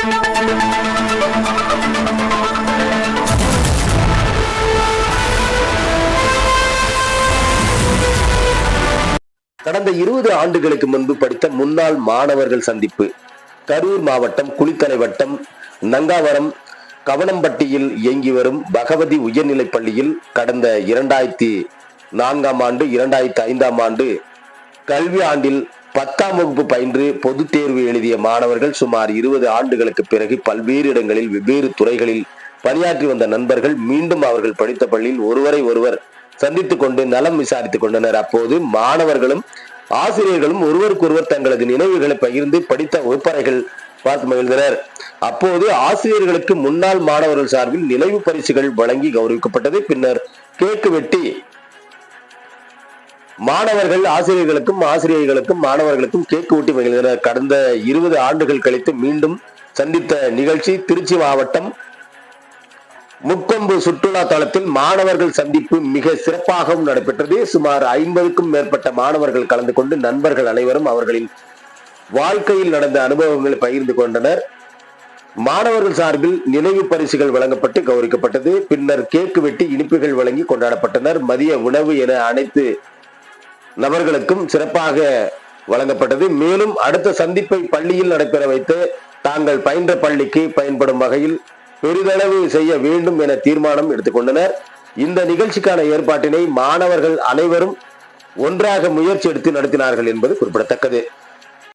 கடந்த இருபது ஆண்டுகளுக்கு முன்பு படித்த முன்னாள் மாணவர்கள் சந்திப்பு. கரூர் மாவட்டம் குளித்தலை வட்டம் நங்காவரம் கவனம்பட்டியில் இயங்கி வரும் பகவதி உயர்நிலைப் பள்ளியில் கடந்த இரண்டாயிரத்தி நான்காம் ஆண்டு இரண்டாயிரத்தி ஐந்தாம் ஆண்டு கல்வி ஆண்டில் பத்தாம் வகுப்பு பயின்று பொதுத் தேர்வு எழுதிய மாணவர்கள் சுமார் இருபது ஆண்டுகளுக்கு பிறகு பல்வேறு இடங்களில் வெவ்வேறு துறைகளில் பணியாற்றி வந்த நண்பர்கள் மீண்டும் அவர்கள் படித்த பள்ளியில் ஒருவரை ஒருவர் சந்தித்துக் கொண்டு நலம் விசாரித்துக் கொண்டனர். அப்போது மாணவர்களும் ஆசிரியர்களும் ஒருவருக்கொருவர் தங்களது நினைவுகளை பகிர்ந்து படித்த வகுப்பறைகள் பார்த்து மகிழ்ந்தனர். அப்போது ஆசிரியர்களுக்கு முன்னாள் மாணவர்கள் சார்பில் நினைவு பரிசுகள் வழங்கி கௌரவிக்கப்பட்டது பின்னர் கேக்கு வெட்டி மாணவர்கள் ஆசிரியர்களுக்கும் ஆசிரியர்களுக்கும் மாணவர்களுக்கும் கேக்கு ஊட்டி மகிழ்ந்தனர். கடந்த இருபது ஆண்டுகள் கழித்து மீண்டும் சந்தித்த நிகழ்ச்சி திருச்சி மாவட்டம் முக்கொம்பு சுற்றுலா தளத்தில் மாணவர்கள் சந்திப்பு மிக சிறப்பாகவும் நடைபெற்றது. சுமார் ஐம்பதுக்கும் மேற்பட்ட மாணவர்கள் கலந்து கொண்டு நண்பர்கள் அனைவரும் அவர்களின் வாழ்க்கையில் நடந்த அனுபவங்களை பகிர்ந்து கொண்டனர். மாணவர்கள் சார்பில் நினைவு பரிசுகள் வழங்கப்பட்டு கௌரவிக்கப்பட்டது. பின்னர் கேக்கு வெட்டி இனிப்புகள் வழங்கி கொண்டாடப்பட்டனர். மதிய உணவு என அனைத்து நபர்களுக்கும் சிறப்பாக வழங்கப்பட்டது. மேலும் அடுத்த சந்திப்பை பள்ளியில் நடைபெற வைத்து தாங்கள் பயின்ற பள்ளிக்கு பயன்படும் வகையில் பெரிதளவு செய்ய வேண்டும் என தீர்மானம் எடுத்துக்கொண்டனர். இந்த நிகழ்ச்சிக்கான ஏற்பாட்டினை மாணவர்கள் அனைவரும் ஒன்றாக முயற்சி எடுத்து நடத்தினார்கள் என்பது குறிப்பிடத்தக்கது.